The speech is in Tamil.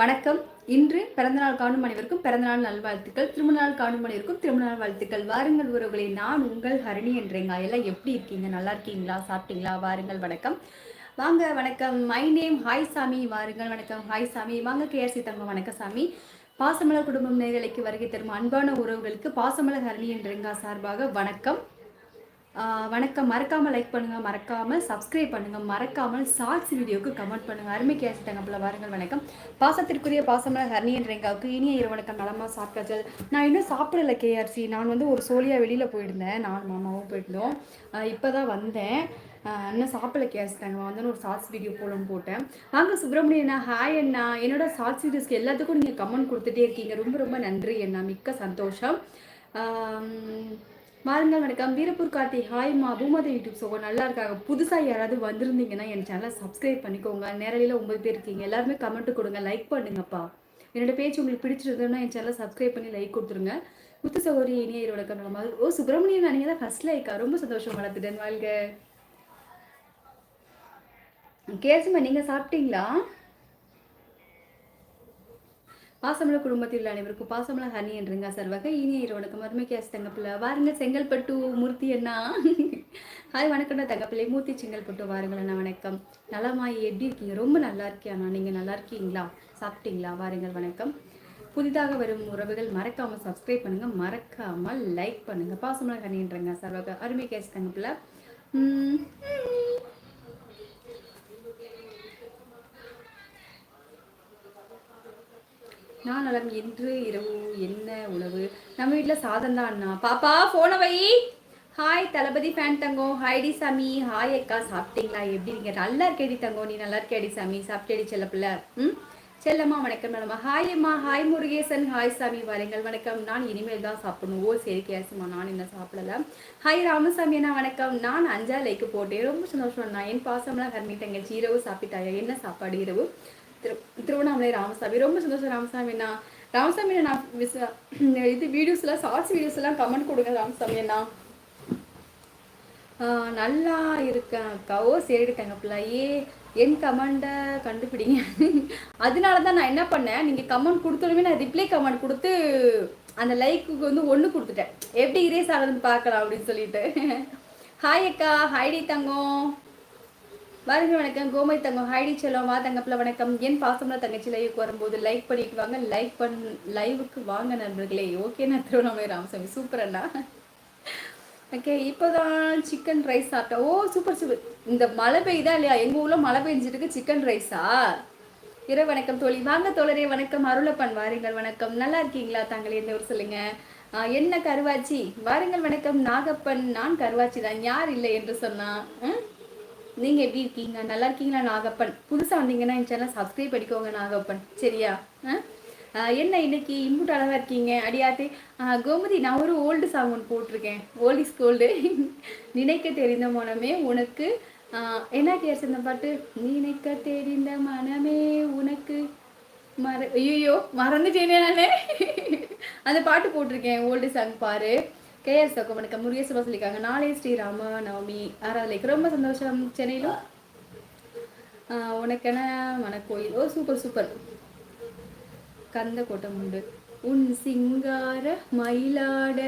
வணக்கம். இன்று பிறந்தநாள் காணும் அனைவருக்கும் பிறந்தநாள் நல்வாழ்த்துக்கள். திருமணநாள் காணும் அனைவருக்கும் திருமணநாள் வாழ்த்துக்கள். வாருங்கள் உறவுகளை. நான் உங்கள் ஹரிணி என்றேங்க எல்லாம் எப்படி இருக்கீங்க? நல்லா இருக்கீங்களா? சாப்பிட்டீங்களா? வாருங்கள். வணக்கம். வாங்க வணக்கம். மை நேம் ஹாய் சாமி. வாருங்கள். வணக்கம். ஹாய் சாமி. வாங்க கேஆர்சி தங்கம். வணக்கம் சாமி. பாசமலர் குடும்பம் நேரலைக்கு வருகை தரும் அன்பான உறவுகளுக்கு பாசமலர் ஹரணி என்றேங்க சார்பாக வணக்கம். வணக்கம். மறக்காமல் லைக் பண்ணுங்கள் மறக்காமல் சப்ஸ்கிரைப் பண்ணுங்கள் மறக்காமல் ஷார்ட்ஸ் வீடியோக்கு கமெண்ட் பண்ணுங்கள் அருமை கேசிட்டாங்க போல வாருங்கள் வணக்கம். பாசத்திற்குரிய பாசமல ஹர்னியன் ரெங்காவுக்கு இனிய இரு வணக்கம். நலமாக சாப்பிட்டாச்சு. நான் இன்னும் சாப்பிடல கேஆர்சி நான் வந்து ஒரு சோழியாக வெளியில் போயிருந்தேன். நான் மாமாவும் போயிருந்தோம். இப்போ தான் வந்தேன். இன்னும் சாப்பிடல கேசிட்டாங்க வந்து ஒரு ஷார்ட்ஸ் வீடியோ போலன்னு போட்டேன். வாங்க சுப்பிரமணியண்ணா ஹாய் அண்ணா. என்னோட ஷார்ட்ஸ் வீடியோஸ்க்கு எல்லாத்துக்கும் நீங்கள் கமெண்ட் கொடுத்துட்டே இருக்கீங்க. ரொம்ப ரொம்ப நன்றி அண்ணா. மிக்க சந்தோஷம். வாருங்கள் வணக்கம். வீரப்பூர் கார்த்தி ஹாய்மா பூமதி யூடியூப் ஸோ நல்லா இருக்காங்க. புதுசாக யாராவது வந்திருந்தீங்கன்னா என் சேனலை சப்ஸ்கிரைப் பண்ணிக்கோங்க. நேரடியில் ஒம்பது பேர் இருக்கீங்க. எல்லாருமே கமெண்ட் கொடுங்க. லைக் பண்ணுங்கப்பா. என்னோட பேச்சு உங்களுக்கு பிடிச்சிருந்ததுன்னா என் சேனலை சப்ஸ்கிரைப் பண்ணி லைக் கொடுத்துருங்க. முத்து சகோதரி இனியர் வணக்கம் நம்ம ஓ சுப்பிரமணியன் நீங்கள் தான் ஃபர்ஸ்ட் லைக்கா ரொம்ப சந்தோஷம் வளர்த்துட்டேன் வாழ்க. கேசுமா நீங்கள் சாப்பிட்டீங்களா? பாசமல குடும்பத்தில் அனைவருக்கும் பாசமல ஹனி என்றுங்க சார் வகை இனிய இரவனுக்கு மருமை கேஸ் தங்கப்பிள்ளை. வாருங்க செங்கல்பட்டு மூர்த்தி அண்ணா. ஹாய் வணக்கம்டா தங்கப்பிள்ளை. மூர்த்தி செங்கல்பட்டு வாருங்கள் அண்ணா வணக்கம். நலமாயி எப்படி இருக்கீங்க? ரொம்ப நல்லா இருக்கியாண்ணா நீங்கள் நல்லா இருக்கீங்களா? சாப்பிட்டீங்களா? வாருங்கள் வணக்கம். புதிதாக வரும் உறவுகள் மறக்காமல் சப்ஸ்கிரைப் பண்ணுங்கள் மறக்காமல் லைக் பண்ணுங்கள் பாசமல ஹனின்றங்க சார் வகை அருமை கேஸ் தங்கப்பிள்ளை. நான் நலம் என்று இரவு என்ன உணவு? நம்ம வீட்டில் சாதம் தான் அண்ணா. பாப்பா போன வை. ஹாய் தளபதி ஃபேன் தங்கம் ஹாய்டி சாமி. ஹாய் அக்கா சாப்பிட்டீங்களா? எப்படி இருக்கீங்க? நல்லா இருக்கேடி தங்கம் நீ நல்லா இருக்கேடி சாமி? சாப்பிட்டேடி செல்ல பிள்ளை. ம்? செல்லம்மா வணக்கம் மேடமா ஹாய் அம்மா. ஹாய் முருகேசன். ஹாய் சாமி. வரங்கள். வணக்கம். நான் இனிமேல் தான் சாப்பிடணும். ஓ சரி கேசுமா நான் என்ன சாப்பிடல. ஹாய் ராமசாமி அண்ணா. வணக்கம். நான் அஞ்சா லைக்கு போட்டேன். ரொம்ப சந்தோஷம் நான் என் பாசம்லாம் கர்மிட்டங்க இரவு சாப்பிட்டாயா? என்ன சாப்பாடு இரவு? திரு திருவண்ணாமலை ராமசாமி. ரொம்ப சந்தோஷம் ராமசாமிண்ணா ராமசாமி நான் விச இது வீடியோஸ்லாம் ஷார்ட்ஸ் வீடியோஸ்லாம் கமெண்ட் கொடுங்க ராமசாமி அண்ணா. நல்லா இருக்கேன் அக்கா. ஓ சரிடு ஏ என் கமெண்ட்டை கண்டுபிடிங்க. அதனால தான் நான் என்ன பண்ணேன் நீங்கள் கமெண்ட் கொடுத்தோடமே நான் ரிப்ளை கமெண்ட் கொடுத்து அந்த லைக்குக்கு வந்து ஒன்று கொடுத்துட்டேன். எப்படி இரேஸ் ஆகுதுன்னு பார்க்கலாம் அப்படின்னு சொல்லிட்டு. ஹாய் அக்கா. ஹைடி தங்கம். வருங்க வணக்கம். கோமை தங்கம். ஹைடி செல்லம் வா தங்கப்பில் வணக்கம். என் பாசம்ல தங்கச்சி லைவுக்கு வரும்போது லைக் பண்ணிட்டு வாங்க. லைக் பண் லைவுக்கு வாங்க நண்பர்களே. ஓகே நான் திருவண்ணாமலை ராமசாமி. சூப்பர் அண்ணா. ஓகே இப்போதான் சிக்கன் ரைஸ் சாப்பிட்டேன். ஓ சூப்பர் சூப்பர் இந்த மழை பெய்யுதா இல்லையா? எங்கள் ஊரில் மழை பெஞ்சிட்டு சிக்கன் ரைஸா இரவு வணக்கம் தோழி. வாங்க தோழரே வணக்கம். அருளப்பன் வாருங்கள். வணக்கம். நல்லா இருக்கீங்களா? தாங்களே இந்த ஒரு சொல்லுங்க. என்ன கருவாச்சி? வாருங்கள். வணக்கம். நாகப்பன். நான் கருவாச்சி தான். யார் இல்லை என்று சொன்னா? நீங்கள் எப்படி இருக்கீங்க? நல்லா இருக்கீங்களா நாகப்பன்? புதுசாக வந்தீங்கன்னா என் சேனல் சப்ஸ்கிரைப் பண்ணிக்கோங்க நாகப்பன். சரியா? என்ன இன்னைக்கு இன்புட் அழகாக இருக்கீங்க? அடியாத்தே கோமதி நான் ஒரு ஓல்டு சாங் ஒன்று போட்டிருக்கேன். ஓல்ட் இஸ் கோல்டு நினைக்க தெரிந்த மனமே உனக்கு. என்ன கேஸ் இந்த பாட்டு? நினைக்க தெரிந்த மனமே உனக்கு. மற ஐயோ மறந்துட்டேனே நானே. அந்த பாட்டு போட்டிருக்கேன் ஓல்டு சாங் பாரு. கேஎஸ் தக்கம் வணக்கம் முருகேஸ்வரா சொல்லியிருக்காங்க நாளே ஸ்ரீராம நவமி ஆறாவது ரொம்ப சந்தோஷம் சென்னையிலும். உனக்கென மனக்கோயில் ஓ சூப்பர் சூப்பர் கந்த கோட்டம் உண்டு. உன் சிங்கார மயிலாட